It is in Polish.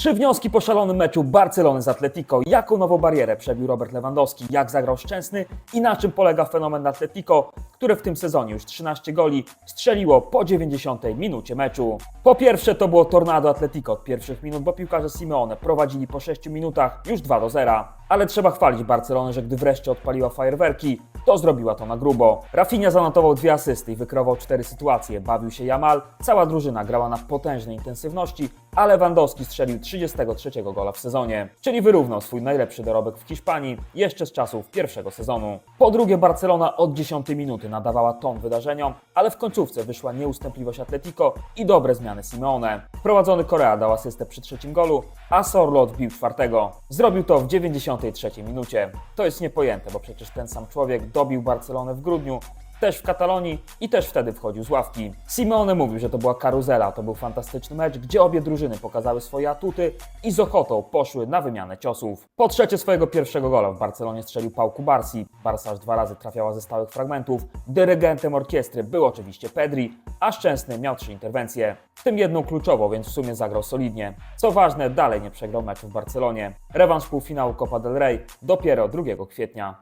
Trzy wnioski po szalonym meczu Barcelony z Atletico. Jaką nową barierę przebił Robert Lewandowski? Jak zagrał Szczęsny? I na czym polega fenomen Atletico, które w tym sezonie już 13 goli strzeliło po 90 minucie meczu? Po pierwsze to było tornado Atletico od pierwszych minut, bo piłkarze Simeone prowadzili po 6 minutach już 2 do 0. Ale trzeba chwalić Barcelonę, że gdy wreszcie odpaliła fajerwerki, to zrobiła to na grubo. Rafinha zanotował dwie asysty i wykreował cztery sytuacje. Bawił się Jamal, cała drużyna grała na potężnej intensywności, a Lewandowski strzelił 33 gola w sezonie, czyli wyrównał swój najlepszy dorobek w Hiszpanii jeszcze z czasów pierwszego sezonu. Po drugie, Barcelona od 10 minuty nadawała ton wydarzeniom, ale w końcówce wyszła nieustępliwość Atletico i dobre zmiany Simeone. Wprowadzony Korea dał asystę przy trzecim golu, a Sorlot wbił czwartego. Zrobił to w 93 minucie. To jest niepojęte, bo przecież ten sam człowiek dobił Barcelonę w grudniu, też w Katalonii i też wtedy wchodził z ławki. Simeone mówił, że to była karuzela, to był fantastyczny mecz, gdzie obie drużyny pokazały swoje atuty i z ochotą poszły na wymianę ciosów. Po trzecie swojego pierwszego gola w Barcelonie strzelił Pau Kubarsi. Barca aż dwa razy trafiała ze stałych fragmentów. Dyrygentem orkiestry był oczywiście Pedri, a Szczęsny miał trzy interwencje, w tym jedną kluczową, więc w sumie zagrał solidnie. Co ważne, dalej nie przegrał meczu w Barcelonie. Rewanż półfinału Copa del Rey dopiero 2 kwietnia.